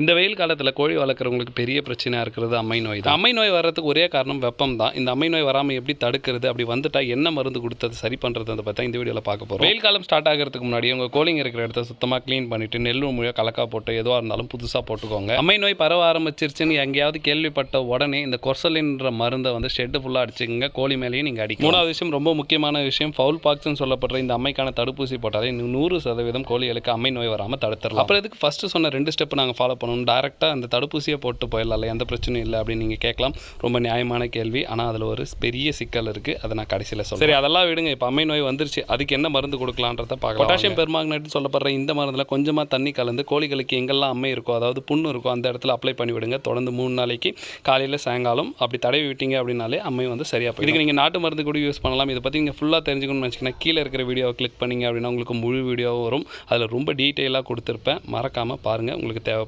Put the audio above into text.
இந்த வெயில் காலத்தில் கோழி வளர்க்குறவங்களுக்கு பெரிய பிரச்சனையாக இருக்கிறது அம்மை நோய் தான். அம்மை நோய் வர்றதுக்கு ஒரே காரணம் வெப்பம் தான். இந்த அம்மை நோய் வராமல் எப்படி தடுக்கிறது அப்படி வந்துட்டால் என்ன மருந்து கொடுத்தது சரி பண்ணுறது பார்த்தா இந்த வீடியோவில் பார்க்க போகிறோம் வெயில் காலம் ஸ்டார்ட் ஆகிறதுக்கு முன்னாடி உங்கள் கோழிங்க இருக்கிற இடத்த சுத்தமாக க்ளீன் பண்ணிவிட்டு நெல் முழுக்க கலக்கா போட்டு எதுவாக இருந்தாலும் புதுசாக போட்டுக்கோங்க. அம்மை நோய் பரவ ஆரம்பிச்சிருச்சுன்னு எங்கேயாவது கேள்விப்பட்ட உடனே இந்த கொர்சலின்ற மருந்தை வந்து ஷெட்டு ஃபுல்லாக அடிச்சுங்க கோழி மேலேயும் நீங்கள் அடிக்கும் மூணாவது விஷயம் ரொம்ப முக்கியமான விஷயம் ஃபவுல் பாக்ஸ்னு சொல்லப்படுற இந்த அம்மைக்கான தடுப்பூசி போட்டாலே நூறு சதவீதம் கோழிகளுக்கு அம்மை நோய் வராமல் தடுத்துடலாம். அப்புறம் இதுக்கு ஃபஸ்ட்டு சொன்ன ரெண்டு ஸ்டெப் நாங்கள் ஃபாலோ பண்ணணும். டேரெக்டாக அந்த தடுப்பூசியை போட்டு போயிடலாம்ல எந்த பிரச்சனையும் இல்லை அப்படின்னு நீங்கள் கேட்கலாம். ரொம்ப நியாயமான கேள்வி. ஆனால் அதில் ஒரு பெரிய சிக்கல் இருக்குது அதை நான் கடைசியில் சொல்றேன். சரி அதெல்லாம் விடுங்க. இப்போ அம்மை நோய் வந்துருச்சு. அதுக்கு என்ன மருந்து கொடுக்கலான்றத பார்க்கலாம். பொட்டாசியம் பெர்மாங்கனேட் சொல்லப்படுற இந்த மருந்தில் கொஞ்சமாக தண்ணி கலந்து கோழிகளுக்கு எங்கெல்லாம் அம்மை இருக்கோ அதாவது புண்ணு இருக்கோ அந்த இடத்துல அப்ளை பண்ணி விடுங்க. தொடர்ந்து மூணு நாளைக்கு காலையில் சாயங்காலம் அப்படி தடவி விட்டீங்க அப்படின்னாலே அம்மை வந்து சரியாக போய் இதுக்கு நீங்கள் நாட்டு மருந்து கூட யூஸ் பண்ணலாம். இதை பற்றி நீங்கள் ஃபுல்லாக தெரிஞ்சுக்கணும்னு வச்சிங்கன்னா கீழே இருக்கிற வீடியோவை கிளிக் பண்ணீங்க அப்படின்னா உங்களுக்கு முழு வீடியோவும் வரும். அதில் ரொம்ப டீட்டெயிலாக கொடுத்துருப்பேன். மறக்காமல் பாருங்கள் உங்களுக்கு தேவை